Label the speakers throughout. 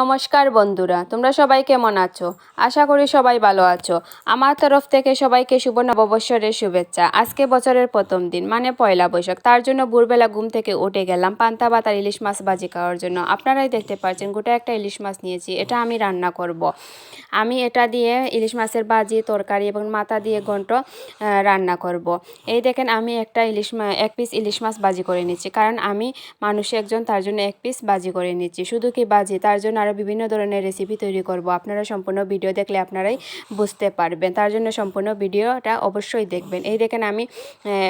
Speaker 1: নমস্কার বন্ধুরা, তোমরা সবাই কেমন আছো? আশা করি সবাই ভালো আছো। আমার তরফ থেকে সবাইকে শুভ নববৎসরের শুভেচ্ছা। আজকে বছরের প্রথম দিন মানে পয়লা বৈশাখ। তার জন্য ভোরবেলা ঘুম থেকে উঠে গেলাম, পান্তা ভাত আর ইলিশ মাছ ভাজি খাওয়ার জন্য। আপনারাই দেখতে পাচ্ছেন, গোটা একটা ইলিশ মাছ নিয়েছি, এটা আমি রান্না করব। আমি এটা দিয়ে ইলিশ মাছের ভাজি, তরকারি এবং মাথা দিয়ে ঘন্ট রান্না করব। এই দেখেন, আমি একটা ইলিশ এক পিস ইলিশ মাছ ভাজি করে নিচ্ছি। কারণ আমি মানুষ একজন, তার জন্য এক পিস ভাজি করে নিচ্ছি। শুধু কি ভাজি, তার জন্য আরও বিভিন্ন ধরনের রেসিপি তৈরি করব। আপনারা সম্পূর্ণ ভিডিও দেখলে আপনারাই বুঝতে পারবেন। তার জন্য সম্পূর্ণ ভিডিওটা অবশ্যই দেখবেন। এই দেখেন আমি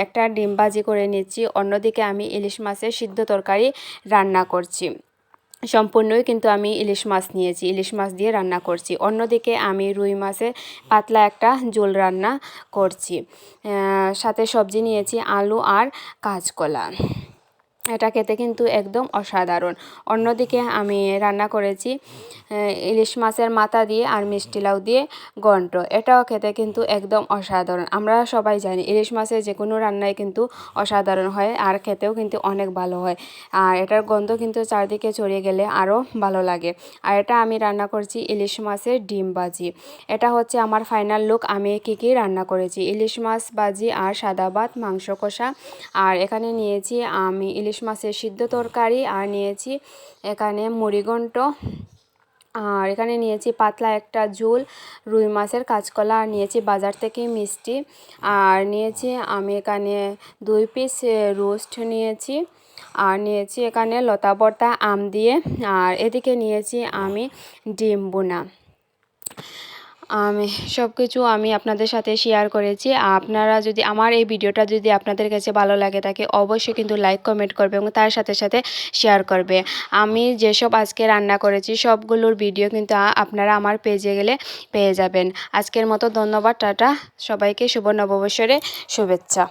Speaker 1: একটা ডিম ভাজি করে নিচ্ছি। অন্যদিকে আমি ইলিশ মাছের সিদ্ধ তরকারি রান্না করছি। সম্পূর্ণই কিন্তু আমি ইলিশ মাছ নিয়েছি, ইলিশ মাছ দিয়ে রান্না করছি। অন্যদিকে আমি রুই মাছের পাতলা একটা ঝোল রান্না করছি। সাথে সবজি নিয়েছি আলু আর কাঁচকলা। এটা খেতে কিন্তু একদম অসাধারণ। অন্যদিকে আমি রান্না করেছি ইলিশ মাছের মাথা দিয়ে আর মিষ্টি লাউ দিয়ে ঘন্ট। এটাও খেতে কিন্তু একদম অসাধারণ। আমরা সবাই জানি ইলিশ মাছের যে কোনো রান্নাই কিন্তু অসাধারণ হয় আর খেতেও কিন্তু অনেক ভালো হয়। আর এটার গন্ধ কিন্তু চারদিকে ছড়িয়ে গেলে আরও ভালো লাগে। আর এটা আমি রান্না করছি ইলিশ মাছের ডিম বাজি এটা হচ্ছে আমার ফাইনাল লুক। আমি কী কী রান্না করেছি? ইলিশ মাছ বাজি আর সাদা ভাত, মাংস কষা। আর এখানে নিয়েছি আমি ইলিশ মাছের সিদ্ধ তরকারি, আর নিয়েছি এখানে মুড়িঘণ্ট, আর এখানে নিয়েছি পাতলা একটা ঝোল, রুই মাছের কাঁচকলা, আর নিয়েছি বাজার থেকে মিষ্টি, আর নিয়েছি আমি এখানে দুই পিস রোস্ট নিয়েছি, আর নিয়েছি এখানে লতা বর্তা আম দিয়ে, আর এদিকে নিয়েছি আমি ডিম বোনা সব কিছু আমি আপনাদের সাথে শেয়ার করেছি। আপনারা যদি, আমার এই ভিডিওটা যদি আপনাদের কাছে ভালো লাগে থাকে অবশ্যই কিন্তু লাইক কমেন্ট করবে এবং তার সাথে সাথে শেয়ার করবে। আমি যেসব আজকে রান্না করেছি, সবগুলোর ভিডিও কিন্তু আপনারা আমার পেজে গেলে পেয়ে যাবেন। আজকের মতো ধন্যবাদ, টাটা। সবাইকে শুভ নববৎসরে শুভেচ্ছা।